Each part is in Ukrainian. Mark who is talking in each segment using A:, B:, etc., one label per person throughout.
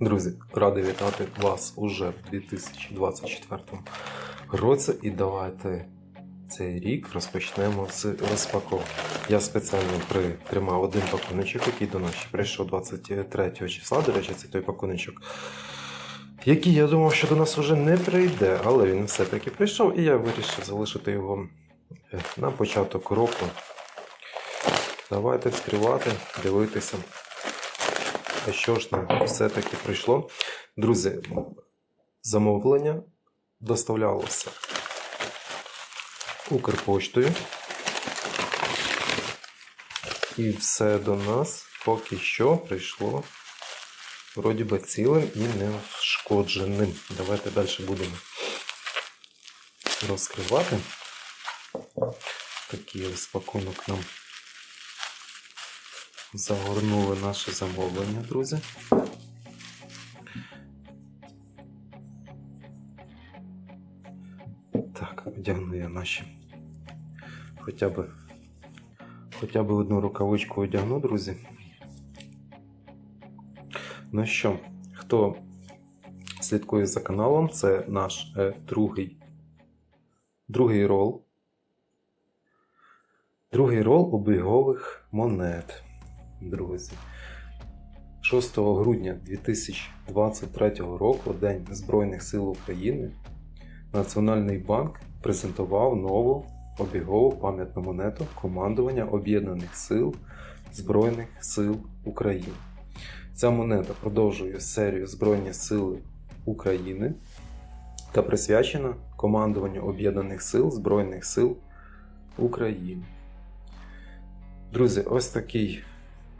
A: Друзі, радий вітати вас уже в 2024 році і давайте цей рік розпочнемо з розпаковки. Я спеціально притримав один пакуночок, який до нас ще прийшов 23 числа. До речі, це той пакуночок, який я думав, що до нас вже не прийде, але він все-таки прийшов, і я вирішив залишити його е, на початок року. Давайте відкривати, дивитися. А що ж нам все-таки прийшло? Друзі, замовлення доставлялося Укрпоштою. І все до нас поки що прийшло вроді би цілим і неушкодженим. Давайте далі будемо розкривати. Такий ось пакунок нам загорнули наше замовлення, друзі. Так, одягну я наші. Хоча б хоча б одну рукавичку одягну, друзі. Ну що, хто слідкує за каналом, це наш е, другий, другий рол. Другий рол обігових монет друзі. 6 грудня 2023 року, День Збройних сил України, Національний банк презентував нову обігову пам'ятну монету командування Об'єднаних сил Збройних сил України. Ця монета продовжує серію Збройні Сили України та присвячена командуванню Об'єднаних сил Збройних сил України. Друзі, ось такий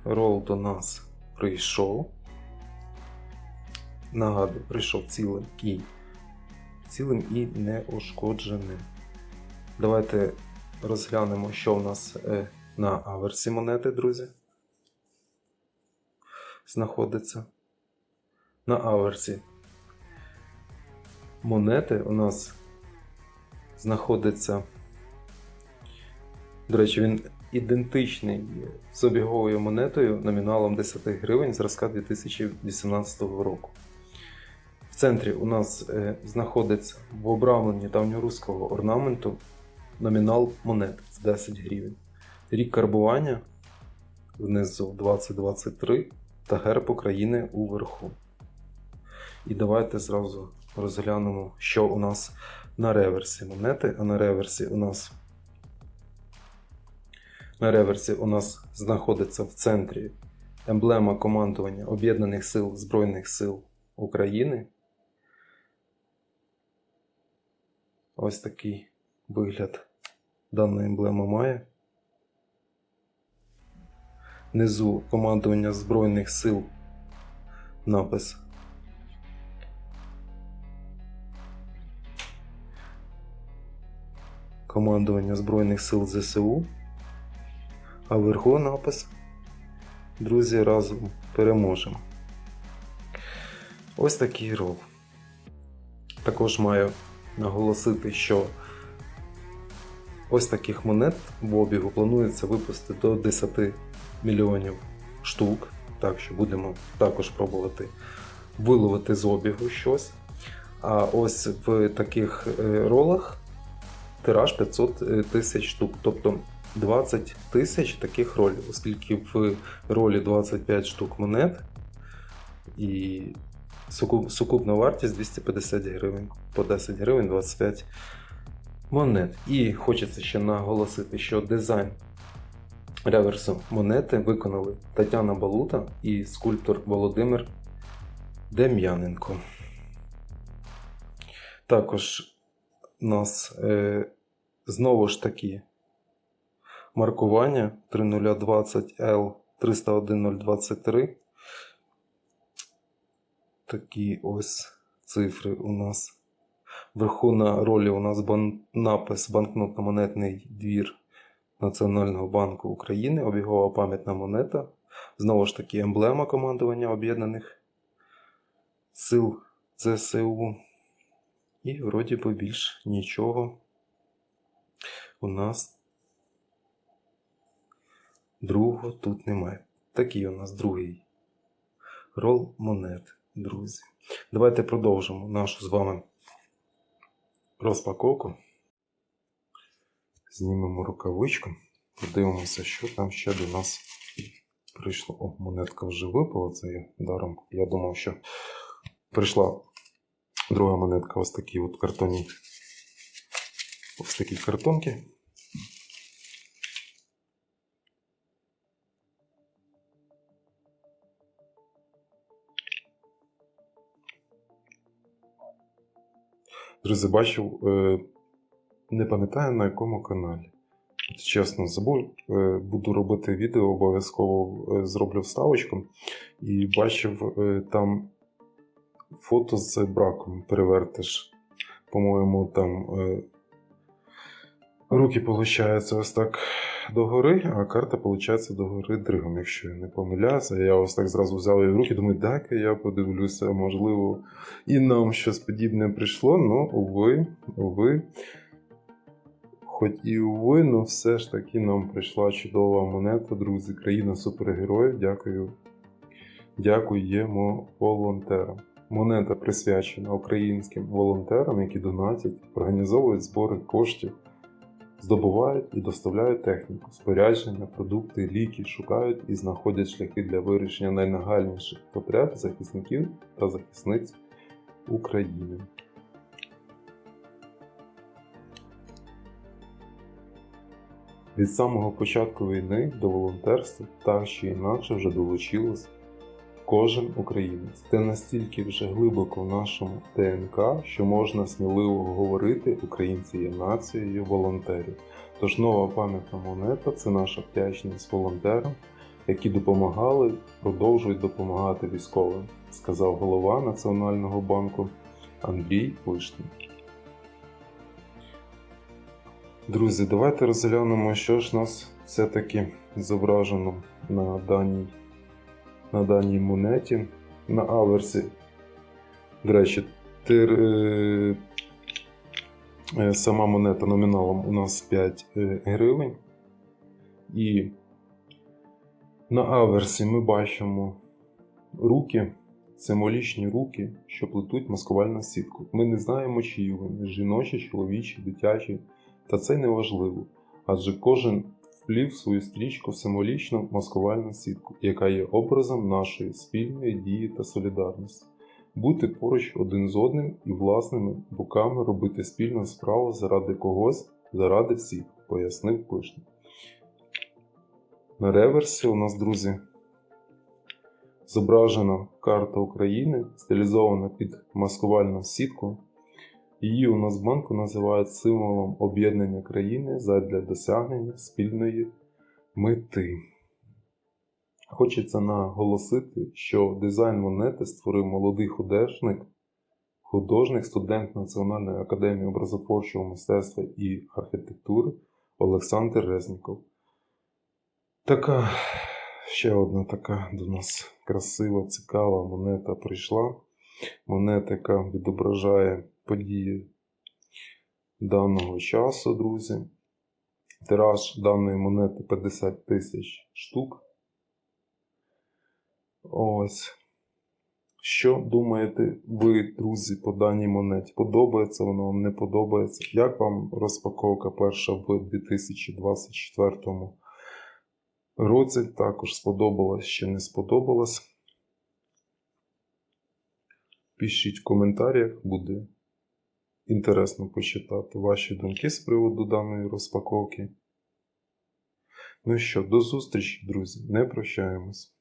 A: рол до нас прийшов. Нагадую, прийшов цілим і цілим і неушкодженим. Давайте розглянемо, що в нас е, на аверсі монети, друзі. Знаходиться. На аверсі монети у нас знаходиться. До речі, він ідентичний з обіговою монетою номіналом 10 гривень зразка 2018 року. В центрі у нас е, знаходиться в обрамленні давньоруського орнаменту номінал монети це 10 гривень. Рік карбування внизу 2023 та герб України уверху. І давайте зразу розглянемо, що у нас на реверсі монети, а на реверсі у нас на реверсі у нас знаходиться в центрі емблема командування Об'єднаних сил Збройних сил України. Ось такий вигляд дана емблема має. Внизу командування Збройних сил напис. Командування Збройних сил ЗСУ. А вверху напис Друзі разом переможемо. Ось такий рол. Також маю наголосити, що ось таких монет в обігу планується випустити до 10 мільйонів штук. Так що будемо також пробувати виловити з обігу щось. А ось в таких е, ролах тираж 500 тисяч штук. Тобто 20 тисяч таких ролів, оскільки в ролі 25 штук монет і сукупна вартість 250 гривень по 10 гривень 25 монет. І хочеться ще наголосити, що дизайн реверсу монети виконали Тетяна Балута і скульптор Володимир Дем'яненко. Також нас е, знову ж таки маркування 3020L 301023. Такі ось цифри у нас. Вверху на ролі у нас бан... напис банкнотно-монетний двір Національного банку України, обігова пам'ятна монета. Знову ж таки, емблема командування Об'єднаних Сил ЗСУ. І вроді би більш нічого у нас Другого тут немає. Такий у нас другий рол монет. друзі. Давайте продовжимо нашу з вами розпаковку. Знімемо рукавичку. Подивимося, що там ще до нас прийшло. О, монетка вже випала, це я даром. Я думав, що прийшла друга монетка ось такі от картоні. Ось такі картонки. Друзі, бачив, е, не пам'ятаю на якому каналі. Чесно, забув. Е, Буду робити відео, обов'язково е, зроблю вставочку. І бачив там фото з браком перевертиш. По-моєму, там руки, виходить, ось так догори, а карта, виходить, догори дригом, якщо я не помиляюся. Я ось так зразу взяв її в руки, думаю, дай-ка я подивлюся, можливо, і нам щось подібне прийшло, ну, уви, уви. Хоч і уви, але все ж таки нам прийшла чудова монета, друзі, країна супергероїв. Дякую. Дякуємо волонтерам. Монета присвячена українським волонтерам, які донатять, організовують збори коштів, здобувають і доставляють техніку, спорядження, продукти, ліки, шукають і знаходять шляхи для вирішення найнагальніших потреб захисників та захисниць України. Від самого початку війни до волонтерства так чи інакше вже долучилось кожен українець. Це настільки вже глибоко в нашому ДНК, що можна сміливо говорити, українці є нацією волонтерів. Тож нова пам'ятна монета це наша вдячність волонтерам, які допомагали, продовжують допомагати військовим, сказав голова Національного банку Андрій Вишний. Друзі, давайте розглянемо, що ж нас все-таки зображено на даній, на даній монеті. На аверсі. До речі, тир, е, е, сама монета номіналом у нас 5 е, гривень. І на аверсі ми бачимо руки, символічні руки, що плетуть маскувальну сітку. Ми не знаємо, чиї вони жіночі, чоловічі, дитячі. Та це не важливо, адже кожен вплів свою стрічку в символічну маскувальну сітку, яка є образом нашої спільної дії та солідарності. Бути поруч один з одним і власними руками робити спільну справу заради когось, заради всіх, пояснив Пишний. На реверсі у нас, друзі, зображена карта України, стилізована під маскувальну сітку. Її у нас банку називають символом об'єднання країни задля досягнення спільної мети. Хочеться наголосити, що дизайн монети створив молодий художник, художник, студент Національної академії образотворчого мистецтва і архітектури Олександр Резніков. Така ще одна така до нас красива, цікава монета прийшла. Монета, яка відображає події даного часу, друзі. Тираж даної монети 50 тисяч штук. Ось. Що думаєте ви, друзі, по даній монеті? Подобається вона вам, не подобається? Як вам розпаковка перша в 2024 році? Також сподобалась чи не сподобалась? Пишіть в коментарях, буде інтересно почитати ваші думки з приводу даної розпаковки. Ну що, до зустрічі, друзі, не прощаємось.